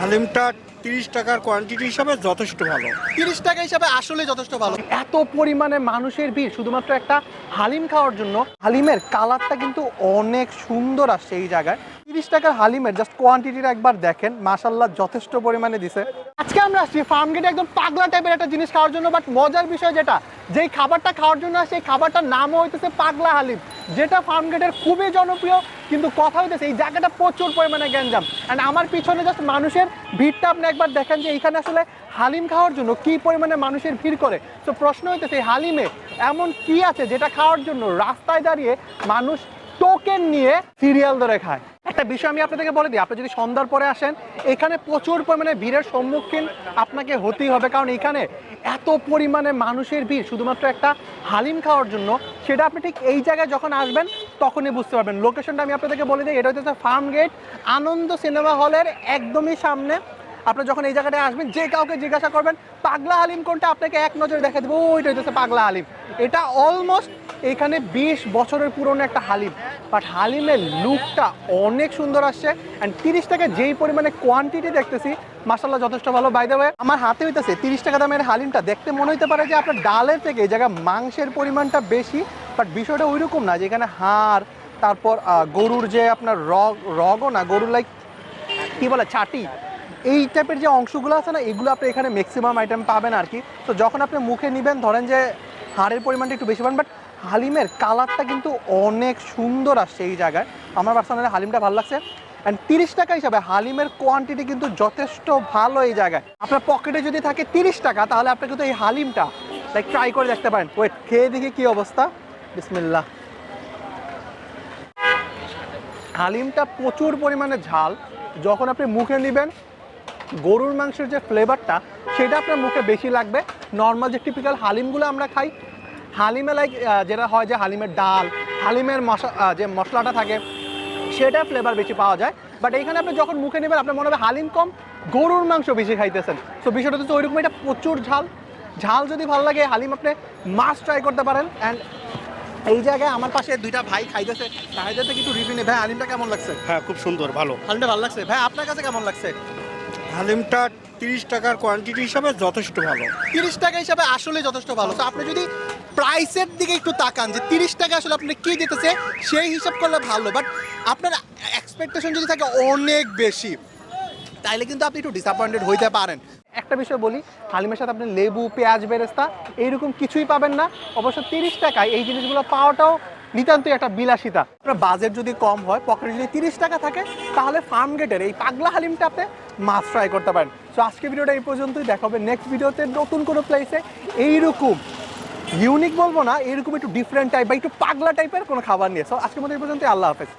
হালিমটা তিরিশ টাকার কোয়ান্টিটি হিসাবে যথেষ্ট ভালো। তিরিশ টাকা হিসাবে আসলে যথেষ্ট ভালো। এত পরিমাণে মানুষের ভিড় শুধুমাত্র একটা হালিম খাওয়ার জন্য। হালিমের কালারটা কিন্তু অনেক সুন্দর আসছে এই জায়গায়। তিরিশ টাকার হালিমের জাস্ট কোয়ান্টিটিটা একবার দেখেন মাসাল্লাহ যথেষ্ট পরিমাণে দিছে। আজকে আমরা আসছি ফার্ম গেটে একদম পাগলা টাইপের একটা জিনিস খাওয়ার জন্য বাট মজার বিষয় যেটা যেই খাবারটা খাওয়ার জন্য আসছে এই খাবারটার নামও হইতেছে পাগলা হালিম যেটা ফার্ম গেটের খুবই জনপ্রিয় কিন্তু কথা হইতেছে, এই জায়গাটা প্রচুর পরিমাণে গ্যাঞ্জাম। অ্যান্ড আমার পিছনে জাস্ট মানুষের ভিড়টা আপনি একবার দেখেন যে এইখানে আসলে হালিম খাওয়ার জন্য কি পরিমাণে মানুষের ভিড় করে। তো প্রশ্ন হইতেছে, এই হালিমে এমন কি আছে যেটা খাওয়ার জন্য রাস্তায় দাঁড়িয়ে মানুষ টোকেন নিয়ে সিরিয়াল ধরে খায়? একটা বিষয় আমি আপনাদেরকে বলে দিই, আপনি যদি সন্ধ্যার পরে আসেন, এখানে প্রচুর পরিমাণে ভিড়ের সম্মুখীন আপনাকে হতেই হবে। কারণ এখানে এত পরিমাণে মানুষের ভিড়, শুধুমাত্র একটা হালিম খাওয়ার জন্য, সেটা আপনি ঠিক এই জায়গায় যখন আসবেন তখনই বুঝতে পারবেন। লোকেশনটা আমি আপনাদেরকে বলে দিই, এটা হচ্ছে ফার্ম গেট আনন্দ সিনেমা হলের একদমই সামনে। আপনি যখন এই জায়গাটায় আসবেন, যে কাউকে জিজ্ঞাসা করবেন, পাগলা হালিম কোনটা? আপনাকে এক নজরে দেখা দেবো, ওইটা হচ্ছে পাগলা হালিম। এটা অলমোস্ট এখানে বিশ বছরের পুরনো একটা হালিম। বাট হালিমের লুকটা অনেক সুন্দর আসছে। অ্যান্ড তিরিশ টাকা যেই পরিমাণে কোয়ান্টিটি দেখতেছি মাসাল্লাহ যথেষ্ট ভালো। বাই দেবে আমার হাতে হইতেছে তিরিশ টাকা দামের হালিমটা। দেখতে মনে হইতে পারে যে আপনার ডালের থেকে এই জায়গায় মাংসের পরিমাণটা বেশি। বাট বিষয়টা ওইরকম না যে এখানে হাড়, তারপর গরুর যে আপনার রগ, রগও না, গরুর লাইক কি বলে, ছাটি, এই টাইপের যে অংশগুলো আছে না, এগুলো আপনি এখানে ম্যাক্সিমাম আইটেম পাবেন আর কি। তো যখন আপনি মুখে নেবেন, ধরেন যে হাড়ের পরিমাণটা একটু বেশি পাবেন বাট হালিমের কালারটা কিন্তু অনেক সুন্দর আসছে এই জায়গায়। আমার পার্সোনালি হালিমটা ভালো লাগছে। অ্যান্ড তিরিশ টাকা হিসাবে হালিমের কোয়ান্টিটি কিন্তু যথেষ্ট ভালো এই জায়গায়। আপনার পকেটে যদি থাকে তিরিশ টাকা, তাহলে আপনি কিন্তু এই হালিমটা লাইক ট্রাই করে দেখতে পারেন। ওয়েট খেয়ে দেখি কি অবস্থা। বিসমিল্লাহ। হালিমটা প্রচুর পরিমাণে ঝাল। যখন আপনি মুখে নেবেন, গরুর মাংসের যে ফ্লেভারটা সেটা আপনার মুখে বেশি লাগবে। নর্মাল যে টিপিক্যাল হালিমগুলো আমরা খাই, হালিমে লাইক যেটা হয় যে হালিমের ডাল, হালিমের মশা যে মশলাটা থাকে সেটা ফ্লেভার বেশি পাওয়া যায়। বাট এইখানে আপনি যখন মুখে নেবেন, আপনার মনে হবে হালিম কম, গরুর মাংস বেশি খাইতেছেন। তো বিষয়টা তো ওইরকম এটা প্রচুর ঝাল। ঝাল যদি ভালো লাগে, হালিম আপনি মাছ ট্রাই করতে পারেন। অ্যান্ড এই জায়গায় আমার পাশে দুইটা ভাই খাইতেছে। থেকে একটু রিভিউ নেই ভাই হালিমটা কেমন লাগছে? হ্যাঁ খুব সুন্দর ভালো। হালিমটা ভালো লাগছে? ভাই আপনার কাছে কেমন লাগছে? হালিমটা তিরিশ টাকার কোয়ান্টিটি হিসাবে যথেষ্ট ভালো। তিরিশ টাকা হিসাবে আসলে যথেষ্ট ভালো। তো আপনি যদি প্রাইসের দিকে একটু তাকান যে তিরিশ টাকা আসলে আপনি কি দিতেছে সেই হিসাব করলে ভালো। বাট আপনার এক্সপেকটেশন যদি থাকে অনেক বেশি তাইলে কিন্তু আপনি একটু ডিসঅ্যাপয়েন্টেড হইতে পারেন। একটা বিষয় বলি, হালিমের সাথে আপনি লেবু, পেঁয়াজ, বেরেস্তা এইরকম কিছুই পাবেন না। অবশ্য তিরিশ টাকায় এই জিনিসগুলো পাওয়াটাও নিতান্তই একটা বিলাসিতা। আপনার বাজেট যদি কম হয় পকেটে যদি তিরিশ টাকা থাকে, তাহলে ফার্ম গেটের এই পাগলা হালিমটা আপনি মাছ ফ্রাই করতে পারেন। তো আজকে ভিডিওটা এই পর্যন্তই। দেখা হবে নেক্সট ভিডিওতে নতুন কোনো প্লেসে এইরকম ইউনিক বলব না এরকম একটু ডিফারেন্ট টাইপ বা একটু পাগলা টাইপের কোনো খাবার নিয়ে। সো আজকের মতো এই পর্যন্ত আল্লাহ হাফেজ।